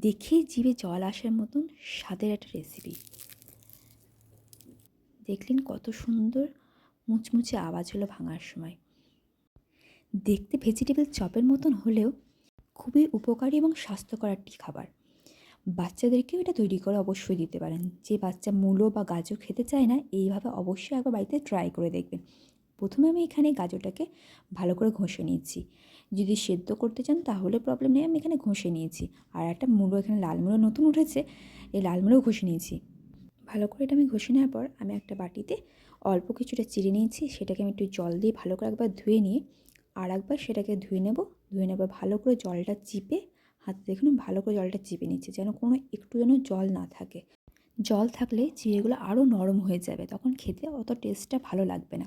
দেখে জিভে জল আসার মতন স্বাদের একটা রেসিপি দেখলেন কত সুন্দর মুচমুচে আওয়াজ হলো ভাঙার সময়। দেখতে ভেজিটেবল চপের মতন হলেও খুবই উপকারী এবং স্বাস্থ্যকর একটি খাবার। বাচ্চাদেরকেও এটা তৈরি করে অবশ্যই দিতে পারেন। যে বাচ্চা মূলো বা গাজর খেতে চায় না, এইভাবে অবশ্যই একবার বাড়িতে ট্রাই করে দেখবেন। প্রথমে আমি এখানে গাজরটাকে ভালো করে ঘষে নিয়েছি যদি সেদ্ধ করতে চান তাহলে প্রবলেম নেই, আমি এখানে ঘষে নিয়েছি। আর একটা মূলো এখানে লাল মুড়ো নতুন উঠেছে, এই লাল মূলোও ঘষে নিয়েছি। ভালো করে এটা আমি ঘষে নেওয়ার পর আমি একটা বাটিতে অল্প কিছুটা চিড়ে নিয়েছি, সেটাকে আমি একটু জল দিয়ে ভালো করে একবার ধুয়ে নিয়ে আর একবার সেটাকে ধুয়ে নেব। ধুয়ে নেবার ভালো করে জলটা চিপে, হাতে দেখুন ভালো করে জলটা চিপে নিচ্ছে, যেন কোনো একটু যেন জল না থাকে। জল থাকলে চিড়েগুলো আরও নরম হয়ে যাবে, তখন খেতে অত টেস্টটা ভালো লাগবে না।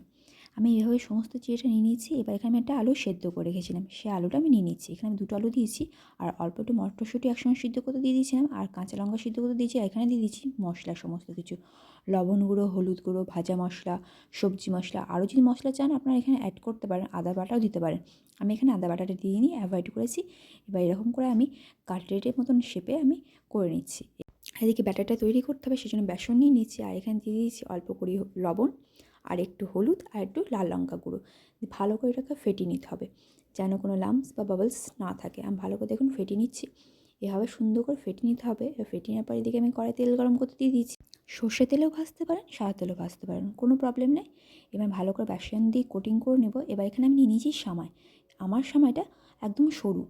আমি এভাবে সমস্ত চিড়েটা নিয়ে নিয়েছি, এবার এখানে আমি একটা আলু সেদ্ধ করে রেখেছিলাম। সেই আলুটা আমি নিয়ে নিচ্ছি। এখানে আমি দুটো আলু দিয়েছি, আর অল্প একটু মটরশুঁটি একসঙ্গে সিদ্ধ করতে দিয়ে দিয়েছিলাম, আর কাঁচা লঙ্কা সিদ্ধ করতে দিয়েছি, আর এখানে দিয়ে দিয়েছি মশলা সমস্ত কিছু। লবণ গুঁড়ো, হলুদ গুঁড়ো, ভাজা মশলা, সবজি মশলা, আরও যদি মশলা চান আপনারা এখানে অ্যাড করতে পারেন, আদা বাটাও দিতে পারেন। আমি এখানে আদা বাটাটা দিয়ে নিয়ে অ্যাভয়েড করেছি। এবার এরকম করে আমি কাটলেটের মতন শেপে আমি করে নিচ্ছি। এদিকে ব্যাটারটা তৈরি করতে হবে, সেজন্য বেসন নিয়ে নিচ্ছি, আর এখানে দিয়ে দিয়েছি অল্প করে লবণ। আর একটু হলুদ আর একটু লাল লঙ্কা গুঁড়ো। ভালো করে এটাকে ফেটিয়ে নিতে হবে যেন কোনো লামস বা বাবলস না থাকে। আমি ভালো করে দেখুন ফেটিয়ে নিচ্ছি। এভাবে সুন্দর করে ফেটিয়ে নিতে হবে। ফেটিয়ে নেওয়ার পর এদিকে আমি কড়াই তেল গরম করতে দিয়ে দিয়েছি। সর্ষে তেলেও ভাজতে পারেন, সাদা তেলেও ভাজতে পারেন, কোনো প্রবলেম নেই। এবার ভালো করে বেসন দিয়ে কোটিং করে নেব। এবার এখানে আমি নিয়ে নিয়েছি সামাই। আমার সামাইটা একদম সরু।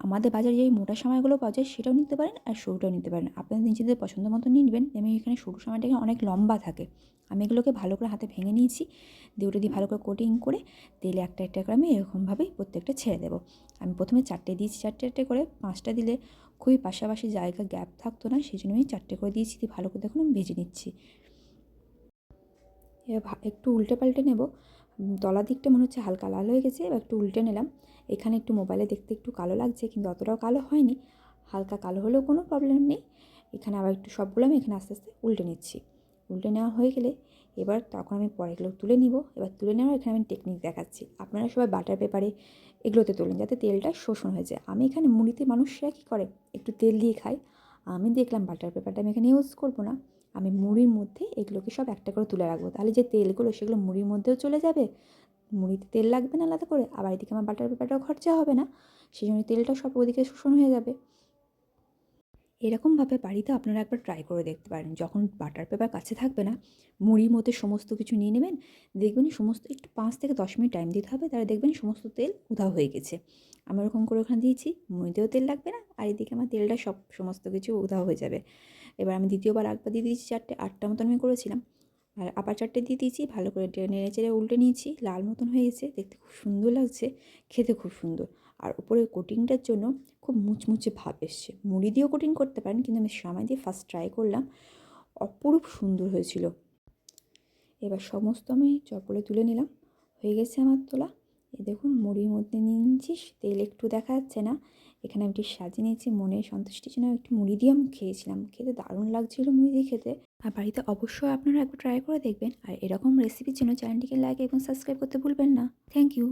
আমাদের বাজারে যে মোটা সময়গুলো পাওয়া যায় সেটাও নিতে পারেন আর সরুটাও নিতে পারেন। আপনাদের নিজেদের পছন্দ মতো নিয়ে নেবেন। আমি এখানে সরু সময়টা এখানে অনেক লম্বা থাকে। আমি এগুলোকে ভালো করে হাতে ভেঙে নিয়েছি। দিয়ে দিয়ে ভালো করে কোটিং করে তেলে একটা একটা করে আমি এরকমভাবেই প্রত্যেকটা ছেড়ে দেবো। আমি প্রথমে চারটে দিয়েছি, চারটে চারটে করে। পাঁচটা দিলে খুবই পাশাপাশি জায়গা গ্যাপ থাকতো না সেই জন্য আমি চারটে করে দিয়েছি। দিয়ে ভালো করে দেখুন আমি ভেজে নিচ্ছি। একটু উল্টে পাল্টে নেব। তলা দিকটা মনে হচ্ছে হালকা লাল হয়ে গেছে, এবার একটু উল্টে নিলাম। এখানে একটু মোবাইলে দেখতে একটু কালো লাগছে, কিন্তু অতটাও কালো হয়নি। হালকা কালো হলেও কোনো প্রবলেম নেই। এখানে আবার একটু সবগুলো আমি এখানে আস্তে আস্তে উল্টে নিচ্ছি। উল্টে নেওয়া হয়ে গেলে এবার তখন আমি পরে এগুলো তুলে নিব। এবার তুলে নেওয়ার এখানে আমি টেকনিক দেখাচ্ছি। আপনারা সবাই বাটার পেপারে এগুলোতে তোলেন যাতে তেলটা শোষণ হয়ে যায়। আমি এখানে মুড়িতে মানুষরা কী করে? একটু তেল দিয়ে খাই। আমি দেখলাম বাটার পেপারটা আমি এখানে ইউজ করব না। আমি মুড়ির মধ্যে এগুলোকে সব একটা করে তুলে রাখব। তাহলে যে তেলগুলো, সেগুলো মুড়ির মধ্যেও চলে যাবে। মুড়িতে তেল লাগবে না আলাদা করে। আবার এদিকে আমার বাটার পেপারটাও খরচা হবে না। সেই জন্য তেলটাও সব ওদিকে শোষণ হয়ে যাবে। এরকমভাবে বাড়িতে আপনারা একবার ট্রাই করে দেখতে পারেন। যখন বাটার পেপার কাছে থাকবে না, মুড়ির মধ্যে সমস্ত কিছু নিয়ে নেবেন। দেখবেন সমস্ত, একটু পাঁচ থেকে দশ মিনিট টাইম দিতে হবে। তাহলে দেখবেন সমস্ত তেল উধাও হয়ে গেছে। আমি ওরকম করে ওখানে দিয়েছি। মুড়িতেও তেল লাগবে না। আর এদিকে আমার তেলটা সব সমস্ত কিছু উধাও হয়ে যাবে। এবার আমি দ্বিতীয়বার একবার দিয়ে দিয়েছি চারটে, আটটা মতন আমি করেছিলাম। আর আবার চারটে দিয়ে দিয়েছি, ভালো করে নেড়ে চেড়ে উল্টে নিয়েছি, লাল মতন হয়ে গেছে, দেখতে খুব সুন্দর লাগছে, খেতে খুব সুন্দর। আর উপরে কোটিংটার জন্য খুব মুচমুচে ভাব এসছে। মুড়ি দিয়েও কোটিং করতে পারেন, কিন্তু আমি সামাই দিয়ে ফার্স্ট ট্রাই করলাম, অপরূপ সুন্দর হয়েছিল। এবার সমস্ত আমি চপলে তুলে নিলাম, হয়ে গেছে আমার তোলা। এই দেখুন, মুড়ির মধ্যে নিয়ে নিচ্ছিস তেল একটু দেখা যাচ্ছে না। এখানে আমি একটু সাজিয়ে নিয়েছি, মনের সন্তুষ্টির জন্য একটি মুড়ি দিয়ে আমি খেয়েছিলাম। খেতে দারুণ লাগছিল মুড়ি দিয়ে খেতে। আর বাড়িতে অবশ্যই আপনারা একবার ট্রাই করে দেখবেন। আর এরকম রেসিপির জন্য চ্যানেলটিকে লাইক এবং সাবস্ক্রাইব করতে ভুলবেন না। Thank you